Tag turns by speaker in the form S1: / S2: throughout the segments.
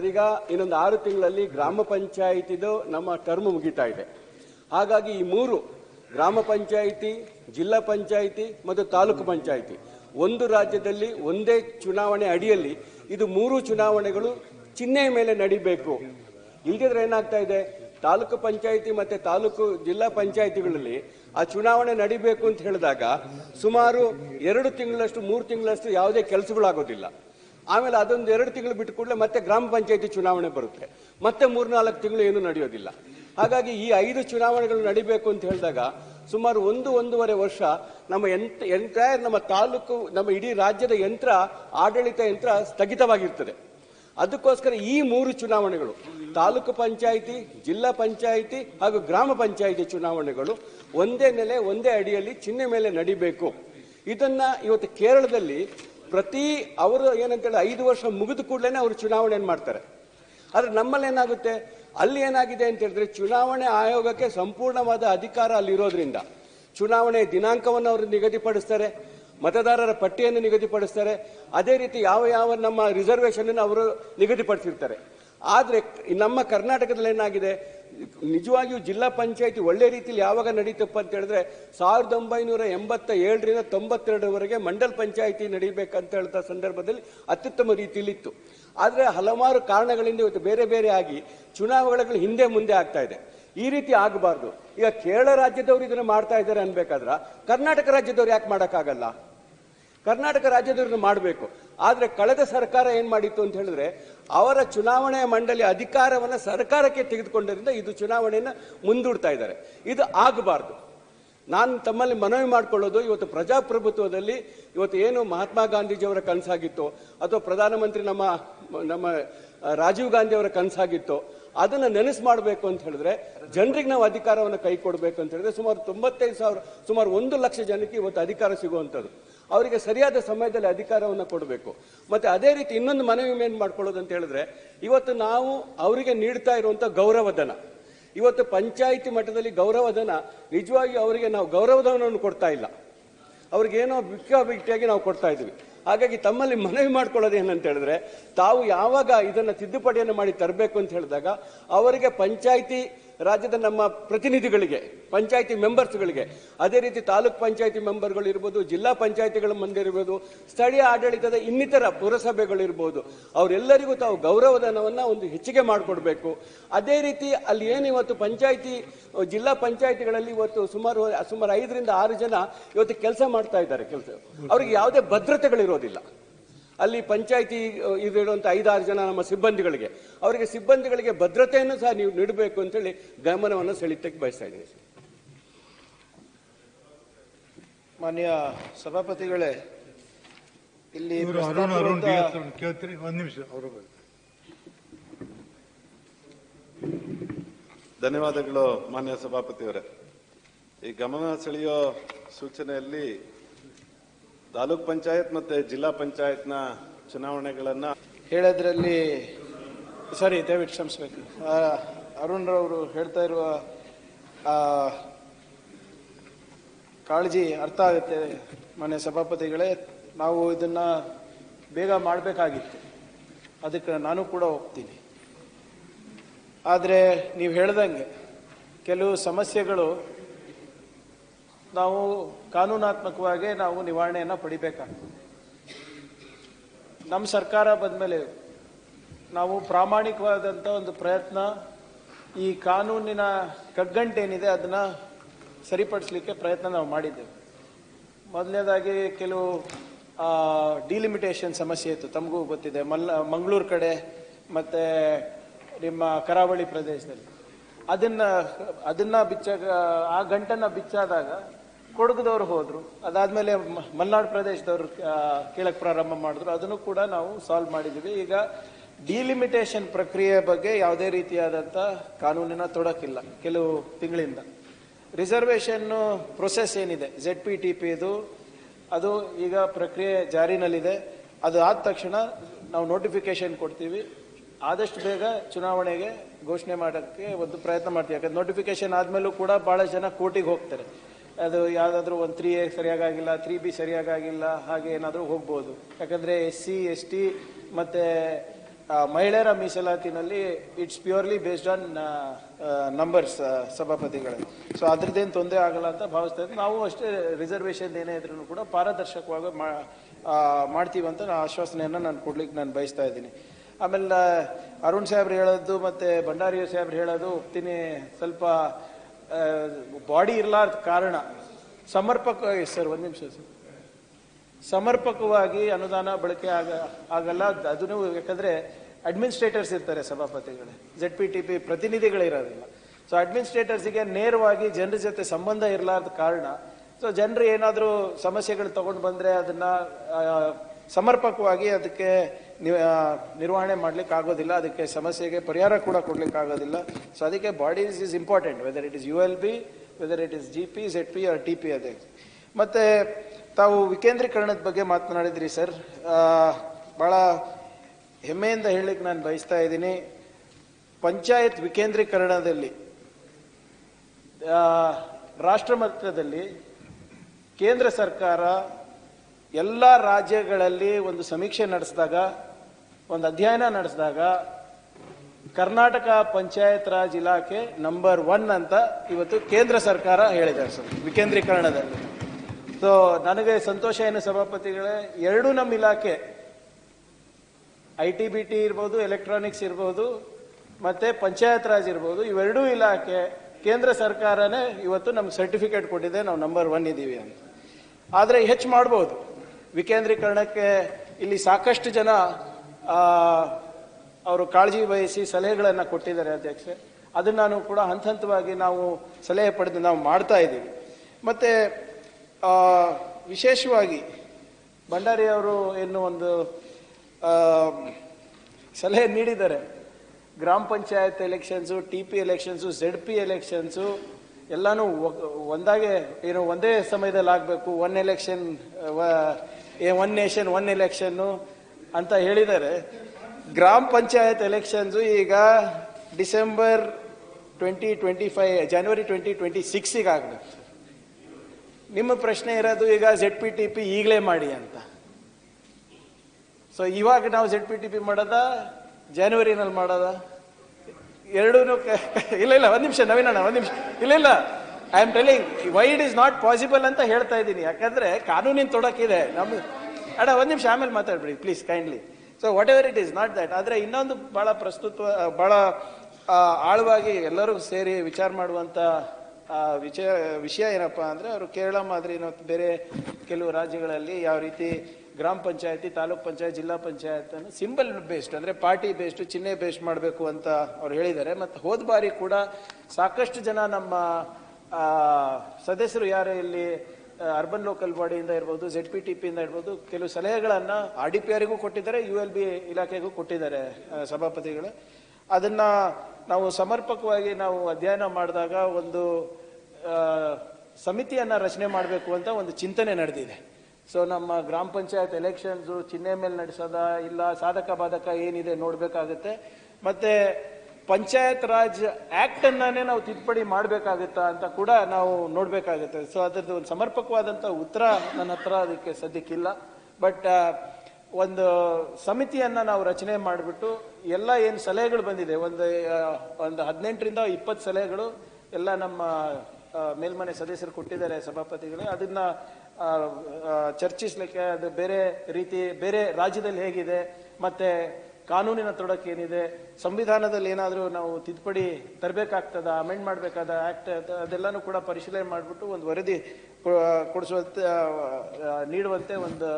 S1: Sir ಈಗ ಇನ್ನೊಂದು ಆರು ತಿಂಗಳಲ್ಲಿ ಗ್ರಾಮ ಪಂಚಾಯಿತಿದು ನಮ್ಮ ಟರ್ಮ್ ಮುಗಿತಾ ಇದೆ. ಹಾಗಾಗಿ ಈ ಮೂರು ಗ್ರಾಮ ಪಂಚಾಯಿತಿ, ಜಿಲ್ಲಾ ಪಂಚಾಯಿತಿ ಮತ್ತು ತಾಲೂಕು ಪಂಚಾಯಿತಿ ಒಂದು ರಾಜ್ಯದಲ್ಲಿ ಒಂದೇ ಚುನಾವಣೆ ಅಡಿಯಲ್ಲಿ ಇದು ಮೂರು ಚುನಾವಣೆಗಳು ಚಿಹ್ನೆ ಮೇಲೆ ನಡಿಬೇಕು. ಇಲ್ದಿದ್ರೆ ಏನಾಗ್ತಾ ಇದೆ? ತಾಲೂಕು ಪಂಚಾಯಿತಿ ಮತ್ತೆ ತಾಲೂಕು ಜಿಲ್ಲಾ ಪಂಚಾಯಿತಿಗಳಲ್ಲಿ ಆ ಚುನಾವಣೆ ನಡಿಬೇಕು ಅಂತ ಹೇಳಿದಾಗ ಸುಮಾರು ಎರಡು ತಿಂಗಳಷ್ಟು, ಮೂರು ತಿಂಗಳಷ್ಟು ಯಾವುದೇ ಕೆಲಸಗಳಾಗೋದಿಲ್ಲ. ಆಮೇಲೆ ಅದೊಂದು ಎರಡು ತಿಂಗಳು ಬಿಟ್ಟು ಕೂಡಲೇ ಮತ್ತೆ ಗ್ರಾಮ ಪಂಚಾಯತಿ ಚುನಾವಣೆ ಬರುತ್ತೆ. ಮತ್ತೆ ಮೂರ್ನಾಲ್ಕು ತಿಂಗಳು ಏನು ನಡೆಯೋದಿಲ್ಲ. ಹಾಗಾಗಿ ಈ ಐದು ಚುನಾವಣೆಗಳು ನಡಿಬೇಕು ಅಂತ ಹೇಳಿದಾಗ ಸುಮಾರು ಒಂದು, ಒಂದೂವರೆ ವರ್ಷ ನಮ್ಮ ಎಂತ, ಎಂಟೈರ್ ನಮ್ಮ ತಾಲೂಕು, ನಮ್ಮ ಇಡೀ ರಾಜ್ಯದ ಯಂತ್ರ, ಆಡಳಿತ ಯಂತ್ರ ಸ್ಥಗಿತವಾಗಿರ್ತದೆ. ಅದಕ್ಕೋಸ್ಕರ ಈ ಮೂರು ಚುನಾವಣೆಗಳು, ತಾಲೂಕು ಪಂಚಾಯಿತಿ, ಜಿಲ್ಲಾ ಪಂಚಾಯಿತಿ ಹಾಗೂ ಗ್ರಾಮ ಪಂಚಾಯಿತಿ ಚುನಾವಣೆಗಳು ಒಂದೇ ನೆಲೆ, ಒಂದೇ ಅಡಿಯಲ್ಲಿ ಚಿಹ್ನೆ ಮೇಲೆ ನಡಿಬೇಕು. ಇದನ್ನ ಇವತ್ತು ಕೇರಳದಲ್ಲಿ ಪ್ರತಿ ಅವರು ಏನಂತೇಳಿ ಐದು ವರ್ಷ ಮುಗಿದ ಕೂಡಲೇ ಅವರು ಚುನಾವಣೆಯನ್ನು ಮಾಡ್ತಾರೆ? ಆದ್ರೆ ನಮ್ಮಲ್ಲಿ ಏನಾಗುತ್ತೆ? ಅಲ್ಲಿ ಏನಾಗಿದೆ ಅಂತ ಹೇಳಿದ್ರೆ ಚುನಾವಣೆ ಆಯೋಗಕ್ಕೆ ಸಂಪೂರ್ಣವಾದ ಅಧಿಕಾರ ಅಲ್ಲಿರೋದ್ರಿಂದ ಚುನಾವಣೆ ದಿನಾಂಕವನ್ನು ಅವರು ನಿಗದಿಪಡಿಸ್ತಾರೆ, ಮತದಾರರ ಪಟ್ಟಿಯನ್ನು ನಿಗದಿಪಡಿಸ್ತಾರೆ, ಅದೇ ರೀತಿ ಯಾವ ಯಾವ ನಮ್ಮ ರಿಸರ್ವೇಶನ್ ಅವರು ನಿಗದಿಪಡಿಸಿರ್ತಾರೆ. ಆದರೆ ನಮ್ಮ ಕರ್ನಾಟಕದಲ್ಲಿ ಏನಾಗಿದೆ? ನಿಜವಾಗಿಯೂ ಜಿಲ್ಲಾ ಪಂಚಾಯತಿ ಒಳ್ಳೆ ರೀತಿಯಲ್ಲಿ ಯಾವಾಗ ನಡೀತಪ್ಪ ಅಂತ ಹೇಳಿದ್ರೆ ಸಾವಿರದ ಒಂಬೈನೂರ ಎಂಬತ್ತ ಏಳರಿಂದ ತೊಂಬತ್ತೆರಡರವರೆಗೆ ಮಂಡಲ್ ಪಂಚಾಯಿತಿ ನಡೀಬೇಕಂತ ಹೇಳಿದ ಸಂದರ್ಭದಲ್ಲಿ ಅತ್ಯುತ್ತಮ ರೀತಿಯಲ್ಲಿ ಇತ್ತು ಆದರೆ ಹಲವಾರು ಕಾರಣಗಳಿಂದ ಇವತ್ತು ಬೇರೆ ಬೇರೆ ಆಗಿ ಚುನಾವಣೆಗಳು ಹಿಂದೆ ಮುಂದೆ ಆಗ್ತಾ ಇದೆ. ಈ ರೀತಿ ಆಗಬಾರ್ದು. ಈಗ ಕೇರಳ ರಾಜ್ಯದವರು ಇದನ್ನು ಮಾಡ್ತಾ ಇದ್ದಾರೆ ಅನ್ಬೇಕಾದ್ರ ಕರ್ನಾಟಕ ರಾಜ್ಯದವ್ರು ಯಾಕೆ ಮಾಡೋಕ್ಕಾಗಲ್ಲ? ಕರ್ನಾಟಕ ರಾಜ್ಯದವ್ರನ್ನ ಮಾಡಬೇಕು. ಆದರೆ ಕಳೆದ ಸರ್ಕಾರ ಏನು ಮಾಡಿತ್ತು ಅಂತ ಹೇಳಿದ್ರೆ, ಅವರ ಚುನಾವಣೆ ಮಂಡಳಿ ಅಧಿಕಾರವನ್ನು ಸರ್ಕಾರಕ್ಕೆ ತೆಗೆದುಕೊಂಡರಿಂದ ಇದು ಚುನಾವಣೆಯನ್ನು ಮುಂದೂಡ್ತಾ ಇದ್ದಾರೆ. ಇದು ಆಗಬಾರ್ದು. ನಾನು ತಮ್ಮಲ್ಲಿ ಮನವಿ ಮಾಡಿಕೊಳ್ಳೋದು, ಇವತ್ತು ಪ್ರಜಾಪ್ರಭುತ್ವದಲ್ಲಿ ಇವತ್ತು ಏನು ಮಹಾತ್ಮ ಗಾಂಧೀಜಿಯವರ ಕನಸಾಗಿತ್ತು, ಅಥವಾ ಪ್ರಧಾನಮಂತ್ರಿ ನಮ್ಮ ನಮ್ಮ ರಾಜೀವ್ ಗಾಂಧಿ ಅವರ ಕನಸಾಗಿತ್ತು, ಅದನ್ನು ನೆನೆಸು ಮಾಡಬೇಕು ಅಂತ ಹೇಳಿದ್ರೆ, ಜನರಿಗೆ ನಾವು ಅಧಿಕಾರವನ್ನು ಕೈ ಕೊಡಬೇಕು ಅಂತ ಹೇಳಿದ್ರೆ ಸುಮಾರು ತೊಂಬತ್ತೈದು ಸಾವಿರ, ಸುಮಾರು ಒಂದು ಲಕ್ಷ ಜನಕ್ಕೆ ಇವತ್ತು ಅಧಿಕಾರ ಸಿಗುವಂಥದ್ದು. ಅವರಿಗೆ ಸರಿಯಾದ ಸಮಯದಲ್ಲಿ ಅಧಿಕಾರವನ್ನು ಕೊಡಬೇಕು. ಮತ್ತೆ ಅದೇ ರೀತಿ ಇನ್ನೊಂದು ಮನವಿ ಏನು ಮಾಡ್ಕೊಳ್ಳೋದು ಅಂತ ಹೇಳಿದ್ರೆ, ಇವತ್ತು ನಾವು ಅವರಿಗೆ ನೀಡ್ತಾ ಇರುವಂಥ ಗೌರವಧನ. ಇವತ್ತು ಪಂಚಾಯಿತಿ ಮಟ್ಟದಲ್ಲಿ ಗೌರವಧನ ನಿಜವಾಗಿ ಅವರಿಗೆ ನಾವು ಗೌರವಧನವನ್ನು ಕೊಡ್ತಾ ಇಲ್ಲ. ಅವ್ರಿಗೇನೋ ಬಿಕ್ಕಾಬಿಟ್ಟಿಯಾಗಿ ನಾವು ಕೊಡ್ತಾ ಇದ್ದೀವಿ ಹಾಗಾಗಿ ತಮ್ಮಲ್ಲಿ ಮನವಿ ಮಾಡ್ಕೊಳ್ಳೋದು ಏನಂತ ಹೇಳಿದ್ರೆ, ತಾವು ಯಾವಾಗ ಇದನ್ನು ತಿದ್ದುಪಡಿಯನ್ನು ಮಾಡಿ ತರಬೇಕು ಅಂತ ಹೇಳಿದಾಗ, ಅವರಿಗೆ ಪಂಚಾಯಿತಿ ರಾಜ್ಯದ ನಮ್ಮ ಪ್ರತಿನಿಧಿಗಳಿಗೆ, ಪಂಚಾಯಿತಿ ಮೆಂಬರ್ಸ್ಗಳಿಗೆ, ಅದೇ ರೀತಿ ತಾಲೂಕ್ ಪಂಚಾಯಿತಿ ಮೆಂಬರ್ಗಳು ಇರ್ಬೋದು, ಜಿಲ್ಲಾ ಪಂಚಾಯಿತಿಗಳ ಮಂದಿ ಇರ್ಬೋದು, ಸ್ಥಳೀಯ ಆಡಳಿತದ ಇನ್ನಿತರ ಪುರಸಭೆಗಳಿರ್ಬೋದು, ಅವರೆಲ್ಲರಿಗೂ ತಾವು ಗೌರವಧನವನ್ನು ಒಂದು ಹೆಚ್ಚಿಗೆ ಮಾಡಿಕೊಡ್ಬೇಕು. ಅದೇ ರೀತಿ ಅಲ್ಲಿ ಏನು ಇವತ್ತು ಪಂಚಾಯಿತಿ, ಜಿಲ್ಲಾ ಪಂಚಾಯಿತಿಗಳಲ್ಲಿ ಇವತ್ತು ಸುಮಾರು ಸುಮಾರು ಐದರಿಂದ ಆರು ಜನ ಇವತ್ತು ಕೆಲಸ ಮಾಡ್ತಾ ಇದ್ದಾರೆ ಕೆಲಸ. ಅವ್ರಿಗೆ ಯಾವುದೇ ಭದ್ರತೆಗಳಿರೋದಿಲ್ಲ. ಅಲ್ಲಿ ಪಂಚಾಯಿತಿ ಇರುವಂತ ಐದಾರು ಜನ ನಮ್ಮ ಸಿಬ್ಬಂದಿಗಳಿಗೆ. ಅವರಿಗೆ ಸಿಬ್ಬಂದಿಗಳಿಗೆ ಭದ್ರತೆಯನ್ನು ಸಹ ನೀವು ನೀಡಬೇಕು ಅಂತೇಳಿ ಗಮನವನ್ನು ಸೆಳೀತಕ್ಕೆ ಬಯಸ್ತಾ ಇದ್ದೀನಿ. ಸರ್.
S2: ಮಾನ್ಯ ಸಭಾಪತಿಗಳೇ ಇಲ್ಲಿ
S3: ನಿಮಿಷ. ಅವರು
S4: ಧನ್ಯವಾದಗಳು ಮಾನ್ಯ ಸಭಾಪತಿಯವರೇ. ಈ ಗಮನ ಸೆಳೆಯೋ ಸೂಚನೆಯಲ್ಲಿ ತಾಲೂಕ್ ಪಂಚಾಯತ್ ಮತ್ತೆ ಜಿಲ್ಲಾ ಪಂಚಾಯತ್ನ ಚುನಾವಣೆಗಳನ್ನ
S2: ಹೇಳೋದ್ರಲ್ಲಿ ಸರಿ ದಯವಿಟ್ಟು ಕ್ಷಮಿಸ್ಬೇಕು. ಆ, ಅರುಣ್ ರವರು ಹೇಳ್ತಾ ಇರುವ ಆ, ಕಾಳಜಿ ಅರ್ಥ ಆಗುತ್ತೆ ಮನೆ ಸಭಾಪತಿಗಳೇ. ನಾವು ಇದನ್ನ ಬೇಗ ಮಾಡಬೇಕಾಗಿತ್ತು. ಅದಕ್ಕೆ ನಾನು ಕೂಡ ಹೋಗ್ತೀನಿ. ಆದರೆ ನೀವು ಹೇಳ್ದಂಗೆ ಕೆಲವು ಸಮಸ್ಯೆಗಳು ನಾವು ಕಾನೂನಾತ್ಮಕವಾಗಿ ನಾವು ನಿವಾರಣೆಯನ್ನು ಪಡಿಬೇಕಾಗ್ತದೆ. ನಮ್ಮ ಸರ್ಕಾರ ಬಂದಮೇಲೆ ನಾವು ಪ್ರಾಮಾಣಿಕವಾದಂಥ ಒಂದು ಪ್ರಯತ್ನ, ಈ ಕಾನೂನಿನ ಕಗ್ಗಂಟೇನಿದೆ ಅದನ್ನ ಸರಿಪಡಿಸಲಿಕ್ಕೆ ಪ್ರಯತ್ನ ನಾವು ಮಾಡಿದ್ದೇವೆ. ಮೊದಲನೇದಾಗಿ ಕೆಲವು ಡಿಲಿಮಿಟೇಷನ್ ಸಮಸ್ಯೆ ಇತ್ತು. ತಮಗೂ ಗೊತ್ತಿದೆ. ಮಲ್ಲ, ಮಂಗಳೂರು ಕಡೆ ಮತ್ತು ನಿಮ್ಮ ಕರಾವಳಿ ಪ್ರದೇಶದಲ್ಲಿ. ಅದನ್ನು ಅದನ್ನು ಬಿಚ್ಚಾಗ ಆ ಗಂಟನ್ನು ಬಿಚ್ಚಾದಾಗ ಕೊಡಗದವ್ರು ಹೋದ್ರು. ಅದಾದ್ಮೇಲೆ ಮಲ್ನಾಡು ಪ್ರದೇಶದವ್ರು ಕೇಳಕ್ ಪ್ರಾರಂಭ ಮಾಡಿದ್ರು. ಅದನ್ನು ಕೂಡ ನಾವು ಸಾಲ್ವ್ ಮಾಡಿದ್ದೀವಿ ಈಗ ಡಿಲಿಮಿಟೇಷನ್ ಪ್ರಕ್ರಿಯೆ ಬಗ್ಗೆ ಯಾವುದೇ ರೀತಿಯಾದಂಥ ಕಾನೂನಿನ ತೊಡಕಿಲ್ಲ ಕೆಲವು ತಿಂಗಳಿಂದ. ರಿಸರ್ವೇಷನ್ನು ಪ್ರೊಸೆಸ್ ಏನಿದೆ? ಜೆಡ್ ಪಿ ಟಿ ಪಿದು ಅದು ಈಗ ಪ್ರಕ್ರಿಯೆ ಜಾರಿನಲ್ಲಿದೆ. ಅದು ಆದ ತಕ್ಷಣ ನಾವು ನೋಟಿಫಿಕೇಶನ್ ಕೊಡ್ತೀವಿ. ಆದಷ್ಟು ಬೇಗ ಚುನಾವಣೆಗೆ ಘೋಷಣೆ ಮಾಡೋಕ್ಕೆ ಒಂದು ಪ್ರಯತ್ನ ಮಾಡ್ತೀವಿ. ಯಾಕಂದ್ರೆ ನೋಟಿಫಿಕೇಶನ್ ಆದ್ಮೇಲೂ ಕೂಡ ಬಹಳ ಜನ ಕೋರ್ಟಿಗೆ ಹೋಗ್ತಾರೆ. ಅದು ಯಾವುದಾದ್ರೂ ಒಂದು ತ್ರೀ ಎ ಸರಿಯಾಗಿಲ್ಲ ತ್ರೀ ಬಿ ಸರಿಯಾಗಿಲ್ಲ ಹಾಗೆ ಏನಾದರೂ ಹೋಗ್ಬೋದು. ಯಾಕಂದ್ರೆ ಎಸ್ ಸಿ ಎಸ್ ಟಿ ಮತ್ತೆ ಮಹಿಳೆಯರ ಮೀಸಲಾತಿನಲ್ಲಿ it's purely based on numbers ಸಭಾಪತಿಗಳೇ. So ಅದ್ರದ್ದೇನು ತೊಂದರೆ ಆಗಲ್ಲ ಅಂತ ಭಾವಿಸ್ತಾ ಇದ್ದೀವಿ ನಾವು ಅಷ್ಟೇ ರಿಸರ್ವೇಷನ್ ಏನೇ ಇದ್ರೂ ಕೂಡ ಪಾರದರ್ಶಕವಾಗಿ ಮಾಡ್ತೀವಿ ಅಂತ ನಾನು ಆಶ್ವಾಸನೆಯನ್ನು ನಾನು ಕೊಡ್ಲಿಕ್ಕೆ ನಾನು ಬಯಸ್ತಾ ಇದ್ದೀನಿ. ಆಮೇಲೆ, ಅರುಣ್ ಸಾಹೇಬ್ರು ಹೇಳೋದು ಮತ್ತು ಭಂಡಾರಿ ಸಾಹೇಬ್ರು ಹೇಳೋದು ಒಪ್ತೀನಿ. ಸ್ವಲ್ಪ ಬಾಡಿ ಇರಲಾರ್ದ ಕಾರಣ, ಸಮರ್ಪಕ ಸರ್, ಒಂದು ನಿಮಿಷ, ಸರ್. ಸಮರ್ಪಕವಾಗಿ ಅನುದಾನ ಬಳಕೆ ಆಗ, ಆಗಲ್ಲ. ಅದನ್ನು ಯಾಕಂದ್ರೆ ಅಡ್ಮಿನಿಸ್ಟ್ರೇಟರ್ಸ್ ಇರ್ತಾರೆ ಸಭಾಪತಿಗಳೇ ಜೆಡ್ ಪಿ ಟಿ ಪಿ ಪ್ರತಿನಿಧಿಗಳಿರೋದಿಲ್ಲ ಸೊ ಅಡ್ಮಿನಿಸ್ಟ್ರೇಟರ್ಸಿಗೆ ನೇರವಾಗಿ ಜನರ ಜೊತೆ ಸಂಬಂಧ ಇರಲಾರ್ದ ಕಾರಣ ಸೊ ಜನರು ಏನಾದರೂ ಸಮಸ್ಯೆಗಳು ತಗೊಂಡು ಬಂದರೆ ಅದನ್ನ ಸಮರ್ಪಕವಾಗಿ ಅದಕ್ಕೆ ನಿರ್ವಹಣೆ ಮಾಡ್ಲಿಕ್ಕೆ ಆಗೋದಿಲ್ಲ ಅದಕ್ಕೆ ಸಮಸ್ಯೆಗೆ ಪರಿಹಾರ ಕೂಡ ಕೊಡ್ಲಿಕ್ಕೆ ಆಗೋದಿಲ್ಲ ಸೊ ಅದಕ್ಕೆ bodies is important whether it is U L B whether it is G P Z P R T P ಅದೇ. ಮತ್ತೆ, ತಾವು ವಿಕೇಂದ್ರೀಕರಣದ ಬಗ್ಗೆ ಮಾತನಾಡಿದ್ರಿ ಸರ್. ಬಹಳ ಹೆಮ್ಮೆಯಿಂದ ಹೇಳಲಿಕ್ಕೆ ನಾನು ಬಯಸ್ತಾ ಇದ್ದೀನಿ. ಪಂಚಾಯತ್ ವಿಕೇಂದ್ರೀಕರಣದಲ್ಲಿ ರಾಷ್ಟ್ರ ಮಟ್ಟದಲ್ಲಿ ಕೇಂದ್ರ ಸರ್ಕಾರ ಎಲ್ಲ ರಾಜ್ಯಗಳಲ್ಲಿ ಒಂದು ಸಮೀಕ್ಷೆ ನಡೆಸಿದಾಗ ಒಂದು ಅಧ್ಯಯನ ನಡೆಸಿದಾಗ ಕರ್ನಾಟಕ ಪಂಚಾಯತ್ ರಾಜ್ ಇಲಾಖೆ ನಂಬರ್ ಒನ್ ಅಂತ ಇವತ್ತು ಕೇಂದ್ರ ಸರ್ಕಾರ ಹೇಳಿದೆ ಸರ್, ವಿಕೇಂದ್ರೀಕರಣದಲ್ಲಿ. ಸೊ ನನಗೆ ಸಂತೋಷ ಏನು ಸಭಾಪತಿಗಳೇ, ಎರಡೂ ನಮ್ಮ ಇಲಾಖೆ ಐ ಟಿ ಬಿ ಟಿ ಇರ್ಬೋದು ಎಲೆಕ್ಟ್ರಾನಿಕ್ಸ್ ಇರ್ಬೋದು, ಮತ್ತೆ ಪಂಚಾಯತ್ ರಾಜ್ ಇರ್ಬೋದು, ಇವೆರಡೂ ಇಲಾಖೆ ಕೇಂದ್ರ ಸರ್ಕಾರನೇ ಇವತ್ತು ನಮ್ಗೆ ಸರ್ಟಿಫಿಕೇಟ್ ಕೊಟ್ಟಿದೆ, ನಾವು ನಂಬರ್ ಒನ್ ಇದ್ದೀವಿ ಅಂತ. ಆದರೆ ಹೆಚ್ಚು ಮಾಡ್ಬೋದು. ವಿಕೇಂದ್ರೀಕರಣಕ್ಕೆ ಇಲ್ಲಿ ಸಾಕಷ್ಟು ಜನ ಅವರು ಕಾಳಜಿ ವಹಿಸಿ ಸಲಹೆಗಳನ್ನು ಕೊಟ್ಟಿದ್ದಾರೆ ಅಧ್ಯಕ್ಷೆ ಅದನ್ನು ನಾನು ಕೂಡ ಹಂತ ಹಂತವಾಗಿ ನಾವು ಸಲಹೆ ಪಡೆದು ನಾವು ಮಾಡ್ತಾ ಇದ್ದೀವಿ. ಮತ್ತು ವಿಶೇಷವಾಗಿ ಭಂಡಾರಿ ಅವರು ಏನು ಒಂದು ಸಲಹೆ ನೀಡಿದ್ದಾರೆ. ಗ್ರಾಮ panchayat elections T P elections Z P elections ಎಲ್ಲನೂ ಒಂದಾಗೆ ಏನು ಒಂದೇ ಸಮಯದಲ್ಲಿ ಆಗಬೇಕು. One election one nation one election ಅಂತ ಹೇಳಿದ್ದಾರೆ. ಗ್ರಾಮ ಪಂಚಾಯತ್ ಎಲೆಕ್ಷನ್ಸು ಈಗ ಡಿಸೆಂಬರ್ ಟ್ವೆಂಟಿ ಟ್ವೆಂಟಿ ಫೈವ್ ಜನವರಿ ಟ್ವೆಂಟಿ ಟ್ವೆಂಟಿ ಸಿಕ್ಸಿಗೆ ಆಗಬೇಕು. ನಿಮ್ಮ ಪ್ರಶ್ನೆ ಇರೋದು ಈಗ ಜೆಡ್ ಪಿ ಟಿ ಪಿ ಈಗಲೇ ಮಾಡಿ ಅಂತ. ಸೊ ಇವಾಗ ನಾವು ಜೆಡ್ ಪಿ ಟಿ ಪಿ ಮಾಡೋದ ಜಾನ್ವರಿನಲ್ಲಿ ಮಾಡೋದ? ಎರಡೂ ಇಲ್ಲ ಇಲ್ಲ, ಒಂದು ನಿಮಿಷ, ನವೀನ ಒಂದು ನಿಮಿಷ. ಇಲ್ಲ ಇಲ್ಲ. I am telling why it is not possible ಅಂತ ಹೇಳ್ತಾ ಇದ್ದೀನಿ. ಯಾಕಂದ್ರೆ, ಕಾನೂನಿನ ತೊಡಕಿದೆ. ನಮ್ಮ ಅಣ್ಣ ಒಂದು ನಿಮಿಷ, ಆಮೇಲೆ ಮಾತಾಡ್ಬಿಡಿ please kindly so whatever it is not that ಆದರೆ ಇನ್ನೊಂದು ಭಾಳ ಪ್ರಸ್ತುತ ಭಾಳ ಆಳವಾಗಿ ಎಲ್ಲರೂ ಸೇರಿ ವಿಚಾರ ಮಾಡುವಂಥ ವಿಷಯ ವಿಷಯ ಏನಪ್ಪಾ ಅಂದ್ರೆ, ಅವರು ಕೇರಳ ಮಾದರಿ ಬೇರೆ ಕೆಲವು ರಾಜ್ಯಗಳಲ್ಲಿ ಯಾವ ರೀತಿ ಗ್ರಾಮ ಪಂಚಾಯತಿ, ತಾಲೂಕ್ ಪಂಚಾಯತ್, ಜಿಲ್ಲಾ ಪಂಚಾಯತ್ ಅನ್ನು ಸಿಂಬಲ್ ಬೇಸ್ಡ್ ಅಂದ್ರೆ ಪಾರ್ಟಿ ಬೇಸ್ಡ್ ಚಿಹ್ನೆ ಬೇಸ್ಡ್ ಮಾಡಬೇಕು ಅಂತ ಅವ್ರು ಹೇಳಿದ್ದಾರೆ. ಮತ್ತು ಹೋದ ಬಾರಿ ಕೂಡ ಸಾಕಷ್ಟು ಜನ ನಮ್ಮ ಸದಸ್ಯರು ಯಾರು ಇಲ್ಲಿ ಅರ್ಬನ್ ಲೋಕಲ್ ಬಾಡಿಯಿಂದ ಇರ್ಬೋದು ಜೆಡ್ ಪಿ ಟಿ ಪಿಯಿಂದ ಇರ್ಬೋದು, ಕೆಲವು ಸಲಹೆಗಳನ್ನು ಆರ್ ಡಿ ಪಿ ಆರಿಗೂ ಕೊಟ್ಟಿದ್ದಾರೆ ಯು ಎಲ್ ಬಿ ಇಲಾಖೆಗೂ ಕೊಟ್ಟಿದ್ದಾರೆ ಸಭಾಪತಿಗಳು. ಅದನ್ನು ನಾವು ಸಮರ್ಪಕವಾಗಿ ನಾವು ಅಧ್ಯಯನ ಮಾಡಿದಾಗ ಒಂದು ಸಮಿತಿಯನ್ನ ರಚನೆ ಮಾಡಬೇಕು ಅಂತ ಒಂದು ಚಿಂತನೆ ನಡೆದಿದೆ. ಸೊ ನಮ್ಮ ಗ್ರಾಮ ಪಂಚಾಯತ್ ಎಲೆಕ್ಷನ್ಸು ಚಿಹ್ನೆ ಮೇಲೆ ನಡೆಸೋದ, ಇಲ್ಲ ಸಾಧಕ ಬಾಧಕ ಏನಿದೆ ನೋಡಬೇಕಾಗುತ್ತೆ. ಮತ್ತೆ ಪಂಚಾಯತ್ ರಾಜ್ ಆಕ್ಟ್ ಅನ್ನೇ ನಾವು ತಿದ್ದುಪಡಿ ಮಾಡಬೇಕಾಗುತ್ತಾ ಅಂತ ಕೂಡ ನಾವು ನೋಡ್ಬೇಕಾಗತ್ತೆ. ಸೊ ಅದರದ್ದು ಒಂದು ಸಮರ್ಪಕವಾದಂತ ಉತ್ತರ ನನ್ನ ಹತ್ರ ಅದಕ್ಕೆ ಸದ್ಯಕ್ಕಿಲ್ಲ. ಬಟ್ ಒಂದು ಸಮಿತಿಯನ್ನ ನಾವು ರಚನೆ ಮಾಡಿಬಿಟ್ಟು ಎಲ್ಲ ಏನು ಸಲಹೆಗಳು ಬಂದಿದೆ, ಒಂದು ಒಂದು ಹದಿನೆಂಟರಿಂದ ಇಪ್ಪತ್ತು ಸಲಹೆಗಳು ಎಲ್ಲ ನಮ್ಮ ಮೇಲ್ಮನೆ ಸದಸ್ಯರು ಕೊಟ್ಟಿದ್ದಾರೆ ಸಭಾಪತಿಗಳು. ಅದನ್ನ ಚರ್ಚಿಸ್ಲಿಕ್ಕೆ ಅದು ಬೇರೆ ರೀತಿ, ಬೇರೆ ರಾಜ್ಯದಲ್ಲಿ ಹೇಗಿದೆ, ಮತ್ತೆ ಕಾನೂನಿನ ತೊಡಕು ಏನಿದೆ ಸಂವಿಧಾನದಲ್ಲಿ ಏನಾದರೂ ನಾವು ತಿದ್ದುಪಡಿ ತರಬೇಕಾಗ್ತದ ಅಮೆಂಡ್ ಮಾಡಬೇಕಾದ ಆ್ಯಕ್ಟ್ ಅದೆಲ್ಲನೂ ಕೂಡ ಪರಿಶೀಲನೆ ಮಾಡಿಬಿಟ್ಟು ಒಂದು ವರದಿ ಕೊಡಿಸುವಂತೆ ನೀಡುವಂತೆ ಒಂದು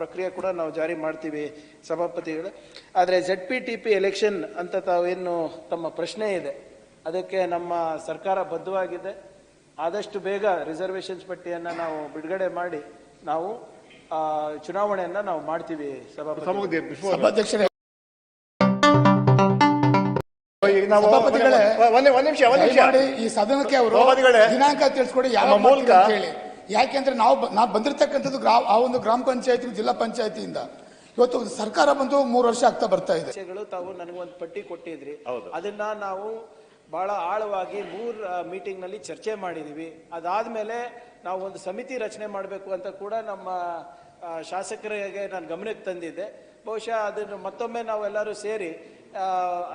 S2: ಪ್ರಕ್ರಿಯೆ ಕೂಡ ನಾವು ಜಾರಿ ಮಾಡ್ತೀವಿ ಸಭಾಪತಿಗಳು. ಆದರೆ Z P T P election ಅಂತ ತಾವೇನು ತಮ್ಮ ಪ್ರಶ್ನೆ ಇದೆ. ಅದಕ್ಕೆ ನಮ್ಮ ಸರ್ಕಾರ ಬದ್ಧವಾಗಿದೆ. ಆದಷ್ಟು ಬೇಗ ರಿಸರ್ವೇಷನ್ಸ್ ಪಟ್ಟಿಯನ್ನು ನಾವು ಬಿಡುಗಡೆ ಮಾಡಿ ನಾವು ಚುನಾವಣೆಯನ್ನು ನಾವು ಮಾಡ್ತೀವಿ ಸಭಾಪತಿ.
S5: ಈಗ ನಾವು
S6: ಸಭಾಪತಿಗಳೇ,
S5: ಒಂದ್ ಒಂದ್ ನಿಮಿಷ ಒಂದ್ ನಿಮಿಷ.
S6: ದಯಮಾಡಿ ಈ ಸದನಕ್ಕೆ ಅವರು
S5: ಸಭಾಪತಿಗಳೇ,
S6: ದಿನಾಂಕ ತಿಳಿಸ್ಕೊಡಿ ಯಾವ
S5: ನಮ್ಮ ಮೂಲಕ-
S6: ಹೇಳಿ. ಯಾಕೆಂದ್ರೆ ನಾವು ಬ- ನಾವು ಬಂದಿರತಕ್ಕಂಥದ್ದು ಗ್ರಾಮ ಆ ಒಂದು ಗ್ರಾಮ ಪಂಚಾಯತಿ ಜಿಲ್ಲಾ ಪಂಚಾಯತಿಯಿಂದ. ಇವತ್ತು ಸರ್ಕಾರ ಬಂದು ಮೂರು ವರ್ಷ ಆಗ್ತಾ ಬರ್ತಾ ಇದೆ.
S2: ಸಮಸ್ಯೆಗಳು ತಾವು ನನಗೊಂದು ಪಟ್ಟಿ ಕೊಟ್ಟಿದ್ರಿ.
S5: ಹೌದು.
S2: ಅದನ್ನ ನಾವು ಬಹಳ ಆಳವಾಗಿ ಮೂರ್ ಮೀಟಿಂಗ್ನಲ್ಲಿ ಚರ್ಚೆ ಮಾಡಿದೀವಿ. ಅದಾದ್ಮೇಲೆ ನಾವು ಒಂದು ಸಮಿತಿ ರಚನೆ ಮಾಡಬೇಕು ಅಂತ ಕೂಡ ನಮ್ಮ ಶಾಸಕರಿಗೆ ನಾನು ಗಮನಕ್ಕೆ ತಂದಿದ್ದೆ. ಬಹುಶಃ ಅದನ್ನು ಮತ್ತೊಮ್ಮೆ ನಾವೆಲ್ಲರೂ ಸೇರಿ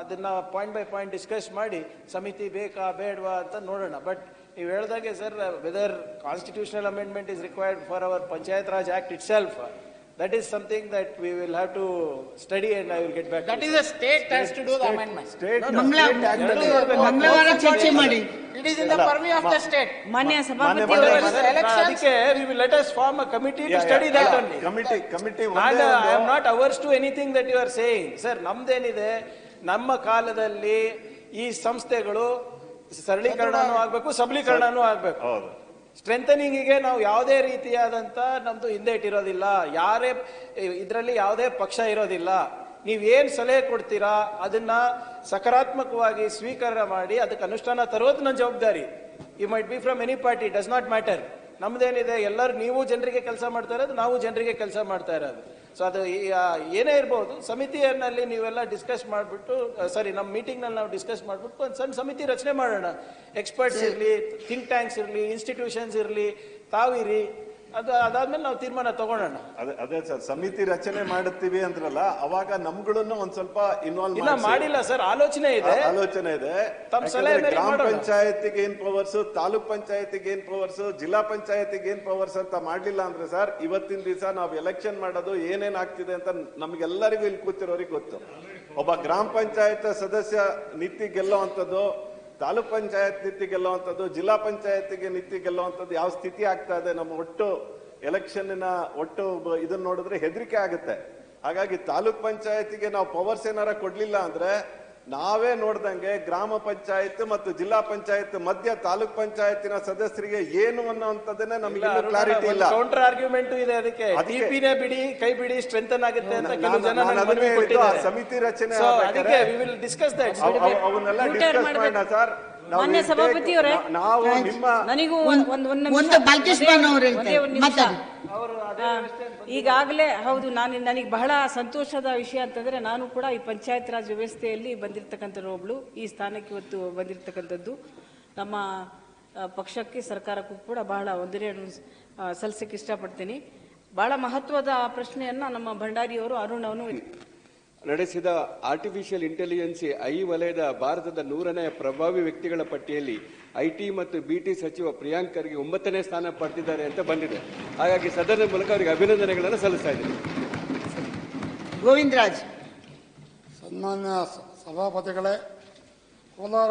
S2: ಅದನ್ನು ಪಾಯಿಂಟ್ ಬೈ ಪಾಯಿಂಟ್ ಡಿಸ್ಕಸ್ ಮಾಡಿ, ಸಮಿತಿ ಬೇಕಾ ಬೇಡವಾ ಅಂತ ನೋಡೋಣ. ಬಟ್ ನೀವು ಹೇಳ್ದಾಗೆ sir whether constitutional amendment is required for our panchayat raj act itself that is something that we will have to study and I will get back
S5: That is a state has to do the amendment.
S4: State
S5: ಮಂಗಳವಾರ ಚರ್ಚೆ ಮಾಡಿ. It is in the purview of the state.
S7: ಮಾನ್ಯ ಸಭಾಪತಿ ಅವರೇ,
S5: There is elections.
S2: ಅದಕ್ಕೆ we will let us form a committee to study that only
S4: committee committee
S2: ನಾನು I am not averse to anything that you are saying sir ನಮ್ದೇನಿದೆ? ನಮ್ಮ ಕಾಲದಲ್ಲಿ ಈ ಸಂಸ್ಥೆಗಳು ಸರಳೀಕರಣನೂ ಆಗ್ಬೇಕು ಸಬಲೀಕರಣನೂ ಆಗ್ಬೇಕು.
S4: ಹೌದು.
S2: ಸ್ಟ್ರೆಂಥನಿಂಗಿಗೆ ನಾವು ಯಾವುದೇ ರೀತಿಯಾದಂಥ ನಮ್ಮದು ಹಿಂದೆ ಇಟ್ಟಿರೋದಿಲ್ಲ. ಯಾರೇ, ಇದರಲ್ಲಿ ಯಾವುದೇ ಪಕ್ಷ ಇರೋದಿಲ್ಲ. ನೀವೇನು ಸಲಹೆ ಕೊಡ್ತೀರಾ, ಅದನ್ನು ಸಕಾರಾತ್ಮಕವಾಗಿ ಸ್ವೀಕಾರ ಮಾಡಿ, ಅದಕ್ಕೆ ಅನುಷ್ಠಾನ ತರೋದು ನನ್ನ ಜವಾಬ್ದಾರಿ you might be from any party does not matter ನಮ್ದೇನಿದೆ ಎಲ್ಲರೂ ನೀವು ಜನರಿಗೆ ಕೆಲಸ ಮಾಡ್ತಾ ಇರೋದು ನಾವು ಜನರಿಗೆ ಕೆಲಸ ಮಾಡ್ತಾ ಇರೋದು. ಸೊ ಅದು ಏನೇ ಇರ್ಬೋದು ಸಮಿತಿಯಲ್ಲಿ ನೀವೆಲ್ಲ ಡಿಸ್ಕಸ್ ಮಾಡಿಬಿಟ್ಟು ಸಾರಿ ನಮ್ಮ ಮೀಟಿಂಗ್ನಲ್ಲಿ ನಾವು ಡಿಸ್ಕಸ್ ಮಾಡಿಬಿಟ್ಟು ಒಂದು ಸಣ್ಣ ಸಮಿತಿ ರಚನೆ ಮಾಡೋಣ. ಎಕ್ಸ್ಪರ್ಟ್ಸ್ ಇರಲಿ ಥಿಂಕ್ ಟ್ಯಾಂಕ್ಸ್ ಇರಲಿ ಇನ್ಸ್ಟಿಟ್ಯೂಷನ್ಸ್ ಇರಲಿ ತಾವಿರಿ ಅದು ಅದಾದ್ಮೇಲೆ ನಾವು ತೀರ್ಮಾನ ತಗೊಳ್ಳೋಣ.
S4: ಅದೇ ಅದೇ ಸರ್ ಸಮಿತಿ ರಚನೆ ಮಾಡುತ್ತೀವಿ ಅಂದ್ರಲ್ಲ ಅವಾಗ ನಮ್ಗಳನ್ನು ಒಂದ್ ಸ್ವಲ್ಪ ಇನ್ವಾಲ್ವ್
S2: ಇಲ್ಲ ಮಾಡಿಲ್ಲ ಸರ್ ಆಲೋಚನೆ ಇದೆ.
S4: ಆಲೋಚನೆ ಇದೆ.
S2: ತಮ್ಮ ಸಲಹೆ
S4: ಗ್ರಾಮ
S2: ಮಾಡೋಣ.
S4: ಪಂಚಾಯತಿಗೆ ಏನ್ ಪವರ್ಸ್ ತಾಲೂಕ್ ಪಂಚಾಯತಿಗೆ ಏನ್ ಪವರ್ಸ್ ಜಿಲ್ಲಾ ಪಂಚಾಯತಿಗೆ ಏನ್ ಪವರ್ಸ್ ಅಂತ ಮಾಡ್ಲಿಲ್ಲ ಅಂದ್ರೆ ಸರ್ ಇವತ್ತಿನ ದಿವಸ ನಾವು ಎಲೆಕ್ಷನ್ ಮಾಡೋದು ಏನೇನ್ ಆಗ್ತಿದೆ ಅಂತ ನಮ್ಗೆಲ್ಲರಿಗೂ ಇಲ್ಲಿ ಕೂತಿರೋರಿಗೆ ಗೊತ್ತು. ಒಬ್ಬ ಗ್ರಾಮ ಪಂಚಾಯತ್ ಸದಸ್ಯ ನಿತ್ಯ ಗೆಲ್ಲುವಂಥದ್ದು ತಾಲೂಕ್ ಪಂಚಾಯತ್ ನಿತ್ಯ ಗೆಲ್ಲುವಂಥದ್ದು, ಜಿಲ್ಲಾ ಪಂಚಾಯತ್ಗೆ ನಿತ್ಯ ಗೆಲ್ಲುವಂಥದ್ದು ಯಾವ ಸ್ಥಿತಿ ಆಗ್ತಾ ಇದೆ, ನಮ್ಮ ಒಟ್ಟು ಎಲೆಕ್ಷನ್ನಿನ ಒಟ್ಟು ಇದನ್ನ ನೋಡಿದ್ರೆ ಹೆದರಿಕೆ ಆಗುತ್ತೆ. ಹಾಗಾಗಿ ತಾಲೂಕ್ ಪಂಚಾಯತಿಗೆ ನಾವು ಪವರ್ಸ್ ಏನಾರ ಕೊಡ್ಲಿಲ್ಲ ಅಂದ್ರೆ ನಾವೇ ನೋಡ್ದಂಗೆ ಗ್ರಾಮ ಪಂಚಾಯತ್ ಮತ್ತು ಜಿಲ್ಲಾ ಪಂಚಾಯತ್ ಮಧ್ಯ ತಾಲೂಕ್ ಪಂಚಾಯತಿನ ಸದಸ್ಯರಿಗೆ ಏನು ಅನ್ನೋಂಥದ್ದನ್ನೇ ನಮಗೆ ಕ್ಲಾರಿಟಿ ಇಲ್ಲ.
S2: ಕೌಂಟರ್ ಆರ್ಗ್ಯುಮೆಂಟ್ ಇದೆ ಅದಕ್ಕೆ. ಟಿಪಿನೇ ಬಿಡಿ ಕೈ ಬಿಡಿ ಸ್ಟ್ರೆಂಥನ್ ಆಗುತ್ತೆ ಅಂತ ಕೆಲವು ಜನ
S4: ನಾನು
S2: ನನಗೆ ಮನವಿ
S4: ಹೇಳಿದ್ದು, ಆ ಸಮಿತಿ ರಚನೆ
S2: ಅದಕ್ಕೆ ವಿ ವಿಲ್ ಡಿಸ್ಕಸ್ ದಟ್
S4: ಅವ್- ಅವ್- ಅವನ್ನೆಲ್ಲ ಡಿಸ್ಕಸ್. ಮಾಡೋಣ ಸರ್
S7: ಮಾನ್ಯ
S4: ಈ
S7: ಸಭಾಪತಿ ಅವರೇ,
S4: ನಾ- ನಾವು ನಿಮ್ಮ
S7: ನನಗೂ
S8: ಒಂದ್- ಅವ್ರು. ಮಾತಾಡಿ.
S7: ಈಗಾಗಲೇ ಹೌದು ನಾನು ನನಗೆ ಬಹಳ ಸಂತೋಷದ ವಿಷಯ ಅಂತಂದ್ರೆ ನಾನು ಕೂಡ ಈ ಪಂಚಾಯತ್ ರಾಜ್ ವ್ಯವಸ್ಥೆಯಲ್ಲಿ ಬಂದಿರತಕ್ಕಂಥ ಒಬ್ಳು. ಈ ಸ್ಥಾನಕ್ಕೆ ಇವತ್ತು ಬಂದಿರತಕ್ಕಂಥದ್ದು. ನಮ್ಮ ಪಕ್ಷಕ್ಕೆ ಸರ್ಕಾರಕ್ಕೂ ಕೂಡ ಬಹಳ ಒಂದನೇ ಸಲ್ಲಿಸಕ್ಕೆ ಇಷ್ಟಪಡ್ತೀನಿ. ಬಹಳ ಮಹತ್ವದ ಪ್ರಶ್ನೆಯನ್ನ ನಮ್ಮ ಭಂಡಾರಿಯವರು ಅರುಣ್ ಅವನು
S1: ನಡೆಸಿದ ಆರ್ಟಿಫಿಷಿಯಲ್ ಇಂಟೆಲಿಜೆನ್ಸಿ ಐ ವಲಯದ ಭಾರತದ ನೂರನೇ ಪ್ರಭಾವಿ ವ್ಯಕ್ತಿಗಳ ಪಟ್ಟಿಯಲ್ಲಿ ಐಟಿ ಮತ್ತು ಬಿಟಿ ಸಚಿವ ಪ್ರಿಯಾಂಕ್ ಖರ್ಗೆ ಒಂಬತ್ತನೇ ಸ್ಥಾನ ಪಡೆದಿದ್ದಾರೆ ಅಂತ ಬಂದಿದೆ. ಹಾಗಾಗಿ ಸದನದ ಮೂಲಕ ಅವರಿಗೆ ಅಭಿನಂದನೆಗಳನ್ನು ಸಲ್ಲಿಸ್ತಾ ಇದ್ದೀನಿ.
S8: ಗೋವಿಂದರಾಜ್.
S6: ಸನ್ಮಾನ್ಯ ಸಭಾಪತಿಗಳೇ ಕೋಲಾರ